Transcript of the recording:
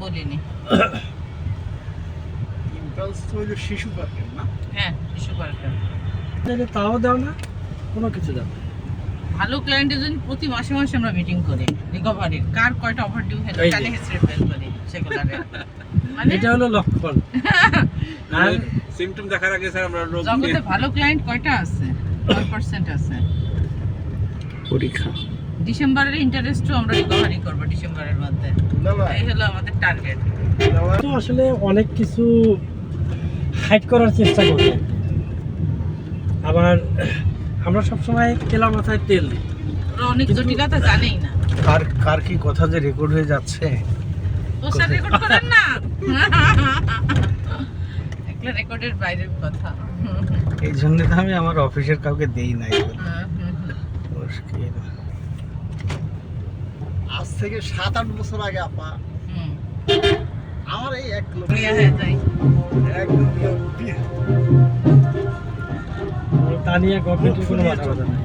বলিনি। ইম্পালস তো হইল শিশু পার্কের না? হ্যাঁ শিশু পার্কের। তাহলে তাও দাও না কোনো কিছু দাও না। ভালো ক্লায়েন্টের জন্য প্রতি মাসে মাসে আমরা মিটিং করি রিকভারির কার কয়টা ওভার ডিউ হলো হিসেবে বের করি সেগুলো মানে এটা হলো লক্ষণ। আর সিমটম দেখার আগে স্যার আমরা রোগ জগতে ভালো ক্লায়েন্ট কয়টা আছে? কয় পার্সেন্ট আছে? পরীক্ষা। ডিসেম্বরের ইন্টারেস্টও আমরা রিকভারি করব ডিসেম্বরের মধ্যে। এই হলো আমাদের টার্গেট তো আসলে অনেক কিছু হাইড করার চেষ্টা করি। আবার আমরা সবসময় তেলা মাথায় তেল দিই। অনেক জটিলতা জানেই না। কার কার কি কথা যে রেকর্ড হয়ে যাচ্ছে? তো স্যার রেকর্ড করেন না? এগুলো রেকর্ডের বাইরের কথা। এই জন্য তো আমি আমার অফিসের কাউকে দেই নাই। হুম, হুম, হুম। মুশকিল। আজ থেকে সাত আট বছর আগে আপা। আমার এই এক তা নিয়ে গভর্নমেন্টের কোনো মাথা নাই।